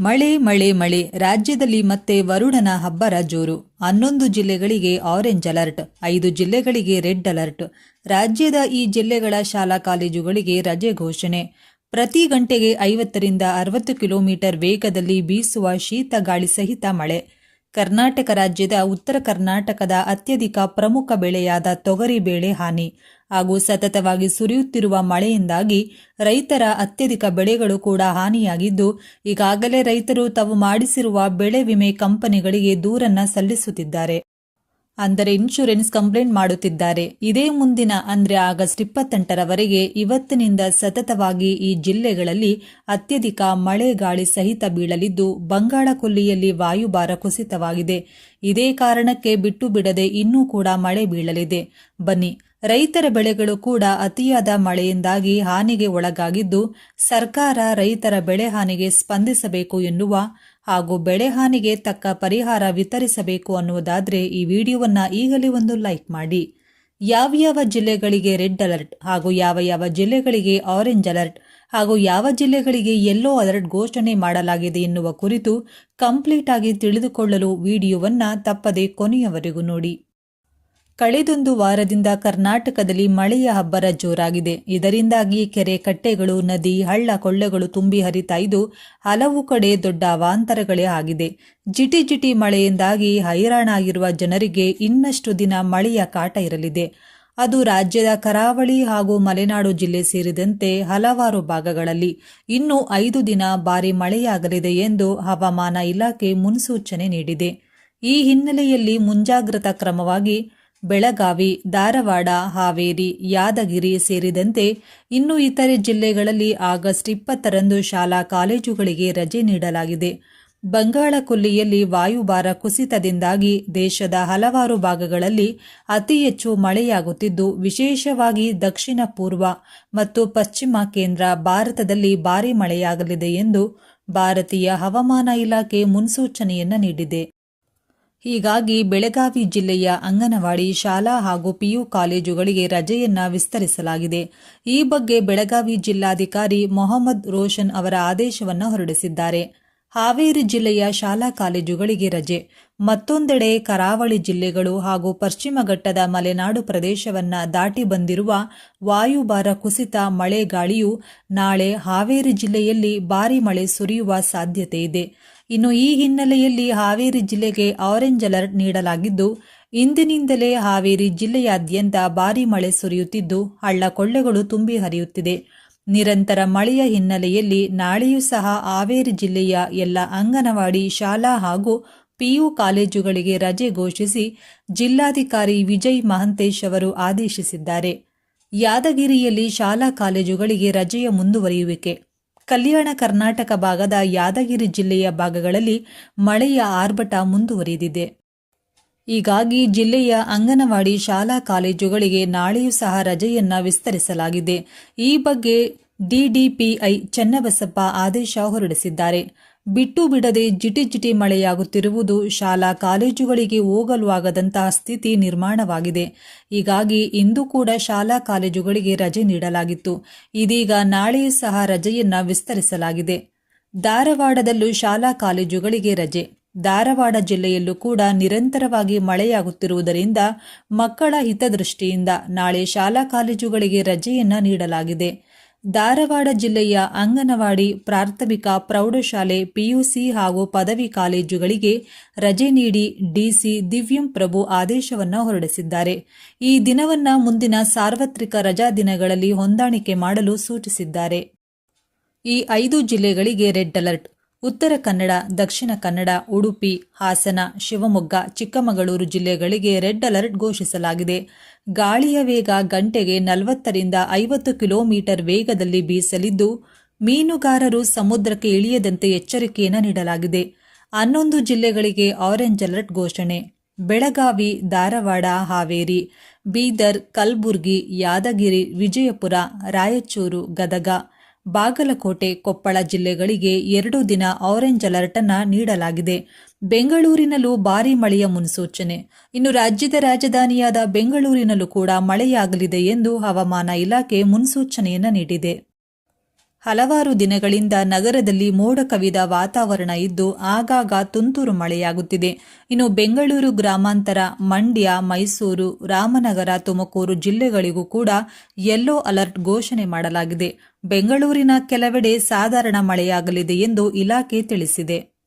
ಮಳೆ ಮಳೆ ಮಳೆ. ರಾಜ್ಯದಲ್ಲಿ ಮತ್ತೆ ವರುಣನ ಹಬ್ಬರ ಜೋರು. ಹನ್ನೊಂದು ಜಿಲ್ಲೆಗಳಿಗೆ ಆರೆಂಜ್ ಅಲರ್ಟ್ ಐದು ಜಿಲ್ಲೆಗಳಿಗೆ ರೆಡ್ ಅಲರ್ಟ್ ರಾಜ್ಯದ ಈ ಜಿಲ್ಲೆಗಳ ಶಾಲಾ ಕಾಲೇಜುಗಳಿಗೆ ರಜೆ ಘೋಷಣೆ. ಪ್ರತಿ ಗಂಟೆಗೆ ಐವತ್ತರಿಂದ ಅರವತ್ತು ಕಿಲೋಮೀಟರ್ ವೇಗದಲ್ಲಿ ಬೀಸುವ ಶೀತ ಗಾಳಿ ಸಹಿತ ಮಳೆ. ಕರ್ನಾಟಕ ರಾಜ್ಯದ ಉತ್ತರ ಕರ್ನಾಟಕದ ಅತ್ಯಧಿಕ ಪ್ರಮುಖ ಬೆಳೆಯಾದ ತೊಗರಿ ಬೆಳೆ ಹಾನಿ. ಹಾಗೂ ಸತತವಾಗಿ ಸುರಿಯುತ್ತಿರುವ ಮಳೆಯಿಂದಾಗಿ ರೈತರ ಅತ್ಯಧಿಕ ಬೆಳೆಗಳು ಕೂಡ ಹಾನಿಯಾಗಿದ್ದು, ಈಗಾಗಲೇ ರೈತರು ತಾವು ಮಾಡಿಸಿರುವ ಬೆಳೆ ವಿಮೆ ಕಂಪನಿಗಳಿಗೆ ದೂರನ್ನ ಸಲ್ಲಿಸುತ್ತಿದ್ದಾರೆ. ಅಂದರೆ ಇನ್ಶೂರೆನ್ಸ್ ಕಂಪ್ಲೇಂಟ್ ಮಾಡುತ್ತಿದ್ದಾರೆ. ಇದೇ ಮುಂದಿನ, ಅಂದರೆ ಆಗಸ್ಟ್ ಇಪ್ಪತ್ತೆಂಟರವರೆಗೆ ಇವತ್ತಿನಿಂದ ಸತತವಾಗಿ ಈ ಜಿಲ್ಲೆಗಳಲ್ಲಿ ಅತ್ಯಧಿಕ ಮಳೆ ಗಾಳಿ ಸಹಿತ ಬೀಳಲಿದ್ದು, ಬಂಗಾಳ ಕೊಲ್ಲಿಯಲ್ಲಿ ವಾಯುಭಾರ ಕುಸಿತವಾಗಿದೆ. ಇದೇ ಕಾರಣಕ್ಕೆ ಬಿಟ್ಟು ಬಿಡದೆ ಇನ್ನೂ ಕೂಡ ಮಳೆ ಬೀಳಲಿದೆ. ಬನ್ನಿ ರೈತರ ಬೆಳೆಗಳು ಕೂಡ ಅತಿಯಾದ ಮಳೆಯಿಂದಾಗಿ ಹಾನಿಗೆ ಒಳಗಾಗಿದ್ದು, ಸರ್ಕಾರ ರೈತರ ಬೆಳೆ ಹಾನಿಗೆ ಸ್ಪಂದಿಸಬೇಕು ಎನ್ನುವ ಹಾಗೂ ಬೆಳೆ ಹಾನಿಗೆ ತಕ್ಕ ಪರಿಹಾರ ವಿತರಿಸಬೇಕು ಅನ್ನುವುದಾದರೆ ಈ ವಿಡಿಯೋವನ್ನ ಈಗಲೇ ಒಂದು ಲೈಕ್ ಮಾಡಿ. ಯಾವ ಯಾವ ಜಿಲ್ಲೆಗಳಿಗೆ ರೆಡ್ ಅಲರ್ಟ್ ಹಾಗೂ ಯಾವ ಯಾವ ಜಿಲ್ಲೆಗಳಿಗೆ ಆರೆಂಜ್ ಅಲರ್ಟ್ ಹಾಗೂ ಯಾವ ಜಿಲ್ಲೆಗಳಿಗೆ ಎಲ್ಲೋ ಅಲರ್ಟ್ ಘೋಷಣೆ ಮಾಡಲಾಗಿದೆ ಎನ್ನುವ ಕುರಿತು ಕಂಪ್ಲೀಟ್ ಆಗಿ ತಿಳಿದುಕೊಳ್ಳಲು ವಿಡಿಯೋವನ್ನ ತಪ್ಪದೆ ಕೊನೆಯವರೆಗೂ ನೋಡಿ. ಕಳೆದೊಂದು ವಾರದಿಂದ ಕರ್ನಾಟಕದಲ್ಲಿ ಮಳೆಯ ಹಬ್ಬರ ಜೋರಾಗಿದೆ. ಇದರಿಂದಾಗಿ ಕೆರೆ ಕಟ್ಟೆಗಳು, ನದಿ, ಹಳ್ಳ ಕೊಳ್ಳೆಗಳು ತುಂಬಿ ಹರಿತಾ ಇದ್ದು ಹಲವು ಕಡೆ ದೊಡ್ಡ ಅವಾಂತರಗಳೇ ಆಗಿದೆ. ಜಿಟಿ ಜಿಟಿ ಮಳೆಯಿಂದಾಗಿ ಹೈರಾಣಾಗಿರುವ ಜನರಿಗೆ ಇನ್ನಷ್ಟು ದಿನ ಮಳೆಯ ಕಾಟ ಇರಲಿದೆ. ಅದು ರಾಜ್ಯದ ಕರಾವಳಿ ಹಾಗೂ ಮಲೆನಾಡು ಜಿಲ್ಲೆ ಸೇರಿದಂತೆ ಹಲವಾರು ಭಾಗಗಳಲ್ಲಿ ಇನ್ನೂ ಐದು ದಿನ ಭಾರಿ ಮಳೆಯಾಗಲಿದೆ ಎಂದು ಹವಾಮಾನ ಇಲಾಖೆ ಮುನ್ಸೂಚನೆ ನೀಡಿದೆ. ಈ ಹಿನ್ನೆಲೆಯಲ್ಲಿ ಮುಂಜಾಗ್ರತಾ ಕ್ರಮವಾಗಿ ಬೆಳಗಾವಿ, ಧಾರವಾಡ, ಹಾವೇರಿ, ಯಾದಗಿರಿ ಸೇರಿದಂತೆ ಇನ್ನು ಇತರೆ ಜಿಲ್ಲೆಗಳಲ್ಲಿ ಆಗಸ್ಟ್ ಇಪ್ಪತ್ತರಂದು ಶಾಲಾ ಕಾಲೇಜುಗಳಿಗೆ ರಜೆ ನೀಡಲಾಗಿದೆ. ಬಂಗಾಳಕೊಲ್ಲಿಯಲ್ಲಿ ವಾಯುಭಾರ ಕುಸಿತದಿಂದಾಗಿ ದೇಶದ ಹಲವಾರು ಭಾಗಗಳಲ್ಲಿ ಅತಿ ಹೆಚ್ಚು ಮಳೆಯಾಗುತ್ತಿದ್ದು, ವಿಶೇಷವಾಗಿ ದಕ್ಷಿಣ ಪೂರ್ವ ಮತ್ತು ಪಶ್ಚಿಮ ಕೇಂದ್ರ ಭಾರತದಲ್ಲಿ ಭಾರೀ ಮಳೆಯಾಗಲಿದೆ ಎಂದು ಭಾರತೀಯ ಹವಾಮಾನ ಇಲಾಖೆ ಮುನ್ಸೂಚನೆಯನ್ನು ನೀಡಿದೆ. ಹೀಗಾಗಿ ಬೆಳಗಾವಿ ಜಿಲ್ಲೆಯ ಅಂಗನವಾಡಿ ಶಾಲಾ ಹಾಗೂ ಪಿಯು ಕಾಲೇಜುಗಳಿಗೆ ರಜೆಯನ್ನ ವಿಸ್ತರಿಸಲಾಗಿದೆ. ಈ ಬಗ್ಗೆ ಬೆಳಗಾವಿ ಜಿಲ್ಲಾಧಿಕಾರಿ ಮೊಹಮ್ಮದ್ ರೋಷನ್ ಅವರ ಆದೇಶವನ್ನು ಹೊರಡಿಸಿದ್ದಾರೆ. ಹಾವೇರಿ ಜಿಲ್ಲೆಯ ಶಾಲಾ ಕಾಲೇಜುಗಳಿಗೆ ರಜೆ. ಮತ್ತೊಂದೆಡೆ ಕರಾವಳಿ ಜಿಲ್ಲೆಗಳು ಹಾಗೂ ಪಶ್ಚಿಮ ಘಟ್ಟದ ಮಲೆನಾಡು ಪ್ರದೇಶವನ್ನ ದಾಟಿ ಬಂದಿರುವ ವಾಯುಭಾರ ಕುಸಿತ ಮಳೆ ಗಾಳಿಯು ನಾಳೆ ಹಾವೇರಿ ಜಿಲ್ಲೆಯಲ್ಲಿ ಭಾರೀ ಮಳೆ ಸುರಿಯುವ ಸಾಧ್ಯತೆ ಇದೆ. ಇನ್ನು ಈ ಹಿನ್ನೆಲೆಯಲ್ಲಿ ಹಾವೇರಿ ಜಿಲ್ಲೆಗೆ ಆರೆಂಜ್ ಅಲರ್ಟ್ ನೀಡಲಾಗಿದ್ದು, ಇಂದಿನಿಂದಲೇ ಹಾವೇರಿ ಜಿಲ್ಲೆಯಾದ್ಯಂತ ಭಾರೀ ಮಳೆ ಸುರಿಯುತ್ತಿದ್ದು ಹಳ್ಳ ಕೊಳ್ಳೆಗಳು ತುಂಬಿ ಹರಿಯುತ್ತಿದೆ. ನಿರಂತರ ಮಳೆಯ ಹಿನ್ನೆಲೆಯಲ್ಲಿ ನಾಳೆಯೂ ಸಹ ಹಾವೇರಿ ಜಿಲ್ಲೆಯ ಎಲ್ಲ ಅಂಗನವಾಡಿ ಶಾಲಾ ಹಾಗೂ ಪಿಯು ಕಾಲೇಜುಗಳಿಗೆ ರಜೆ ಘೋಷಿಸಿ ಜಿಲ್ಲಾಧಿಕಾರಿ ವಿಜಯ್ ಮಹಂತೇಶ್ ಅವರು ಆದೇಶಿಸಿದ್ದಾರೆ. ಯಾದಗಿರಿಯಲ್ಲಿ ಶಾಲಾ ಕಾಲೇಜುಗಳಿಗೆ ರಜೆಯ ಮುಂದುವರಿಯುವಿಕೆ ಕಲ್ಯಾಣ ಕರ್ನಾಟಕ ಭಾಗದ ಯಾದಗಿರಿ ಜಿಲ್ಲೆಯ ಭಾಗಗಳಲ್ಲಿ ಮಳೆಯ ಆರ್ಭಟ ಮುಂದುವರಿದಿದೆ. ಹೀಗಾಗಿ ಜಿಲ್ಲೆಯ ಅಂಗನವಾಡಿ ಶಾಲಾ ಕಾಲೇಜುಗಳಿಗೆ ನಾಳೆಯೂ ಸಹ ರಜೆಯನ್ನ ವಿಸ್ತರಿಸಲಾಗಿದೆ. ಈ ಬಗ್ಗೆ ಡಿಡಿಪಿಐ ಚನ್ನಬಸಪ್ಪ ಆದೇಶ ಹೊರಡಿಸಿದ್ದಾರೆ. ಬಿಟ್ಟು ಬಿಡದೆ ಜಿಟಿ ಜಿಟಿ ಮಳೆಯಾಗುತ್ತಿರುವುದು ಶಾಲಾ ಕಾಲೇಜುಗಳಿಗೆ ಹೋಗಲು ಆಗದಂತಹ ಸ್ಥಿತಿ ನಿರ್ಮಾಣವಾಗಿದೆ. ಹೀಗಾಗಿ ಇಂದು ಕೂಡ ಶಾಲಾ ಕಾಲೇಜುಗಳಿಗೆ ರಜೆ ನೀಡಲಾಗಿತ್ತು. ಇದೀಗ ನಾಳೆಯೂ ಸಹ ರಜೆಯನ್ನ ವಿಸ್ತರಿಸಲಾಗಿದೆ. ಧಾರವಾಡದಲ್ಲೂ ಶಾಲಾ ಕಾಲೇಜುಗಳಿಗೆ ರಜೆ. ಧಾರವಾಡ ಜಿಲ್ಲೆಯಲ್ಲೂ ಕೂಡ ನಿರಂತರವಾಗಿ ಮಳೆಯಾಗುತ್ತಿರುವುದರಿಂದ ಮಕ್ಕಳ ಹಿತದೃಷ್ಟಿಯಿಂದ ನಾಳೆ ಶಾಲಾ ಕಾಲೇಜುಗಳಿಗೆ ರಜೆಯನ್ನ ನೀಡಲಾಗಿದೆ. ಧಾರವಾಡ ಜಿಲ್ಲೆಯ ಅಂಗನವಾಡಿ, ಪ್ರಾಥಮಿಕ, ಪ್ರೌಢಶಾಲೆ, ಪಿಯುಸಿ ಹಾಗೂ ಪದವಿ ಕಾಲೇಜುಗಳಿಗೆ ರಜೆ ನೀಡಿ ಡಿಸಿ ದಿವ್ಯಂ ಪ್ರಭು ಆದೇಶವನ್ನು ಹೊರಡಿಸಿದ್ದಾರೆ. ಈ ದಿನವನ್ನ ಮುಂದಿನ ಸಾರ್ವತ್ರಿಕ ರಜಾ ದಿನಗಳಲ್ಲಿ ಹೊಂದಾಣಿಕೆ ಮಾಡಲು ಸೂಚಿಸಿದ್ದಾರೆ. ಈ ಐದು ಜಿಲ್ಲೆಗಳಿಗೆ ರೆಡ್ ಅಲರ್ಟ್ ಉತ್ತರ ಕನ್ನಡ, ದಕ್ಷಿಣ ಕನ್ನಡ, ಉಡುಪಿ, ಹಾಸನ, ಶಿವಮೊಗ್ಗ, ಚಿಕ್ಕಮಗಳೂರು ಜಿಲ್ಲೆಗಳಿಗೆ ರೆಡ್ ಅಲರ್ಟ್ ಘೋಷಿಸಲಾಗಿದೆ. ಗಾಳಿಯ ವೇಗ ಗಂಟೆಗೆ ನಲವತ್ತರಿಂದ ಐವತ್ತು ಕಿಲೋಮೀಟರ್ ವೇಗದಲ್ಲಿ ಬೀಸಲಿದ್ದು, ಮೀನುಗಾರರು ಸಮುದ್ರಕ್ಕೆ ಇಳಿಯದಂತೆ ಎಚ್ಚರಿಕೆಯನ್ನು ನೀಡಲಾಗಿದೆ. ಹನ್ನೊಂದು ಜಿಲ್ಲೆಗಳಿಗೆ ಆರೆಂಜ್ ಅಲರ್ಟ್ ಘೋಷಣೆ. ಬೆಳಗಾವಿ, ಧಾರವಾಡ, ಹಾವೇರಿ, ಬೀದರ್, ಕಲಬುರ್ಗಿ, ಯಾದಗಿರಿ, ವಿಜಯಪುರ, ರಾಯಚೂರು, ಗದಗ ಬಾಗಲಕೋಟೆ, ಕೊಪ್ಪಳ ಜಿಲ್ಲೆಗಳಿಗೆ ಎರಡು ದಿನ ಆರೆಂಜ್ ಅಲರ್ಟ್ ಅನ್ನು ನೀಡಲಾಗಿದೆ. ಬೆಂಗಳೂರಿನಲ್ಲೂ ಭಾರೀ ಮಳೆಯ ಮುನ್ಸೂಚನೆ. ಇನ್ನು ರಾಜ್ಯದ ರಾಜಧಾನಿಯಾದ ಬೆಂಗಳೂರಿನಲ್ಲೂ ಕೂಡ ಮಳೆಯಾಗಲಿದೆ ಎಂದು ಹವಾಮಾನ ಇಲಾಖೆ ಮುನ್ಸೂಚನೆಯನ್ನು ನೀಡಿದೆ. ಹಲವಾರು ದಿನಗಳಿಂದ ನಗರದಲ್ಲಿ ಮೋಡ ಕವಿದ ವಾತಾವರಣ ಇದ್ದು ಆಗಾಗ ತುಂತುರು ಮಳೆಯಾಗುತ್ತಿದೆ. ಇನ್ನು ಬೆಂಗಳೂರು ಗ್ರಾಮಾಂತರ, ಮಂಡ್ಯ, ಮೈಸೂರು, ರಾಮನಗರ, ತುಮಕೂರು ಜಿಲ್ಲೆಗಳಿಗೂ ಕೂಡ ಯೆಲ್ಲೋ ಅಲರ್ಟ್ ಘೋಷಣೆ ಮಾಡಲಾಗಿದೆ. ಬೆಂಗಳೂರಿನ ಕೆಲವೆಡೆ ಸಾಧಾರಣ ಮಳೆಯಾಗಲಿದೆ ಎಂದು ಇಲಾಖೆ ತಿಳಿಸಿದೆ.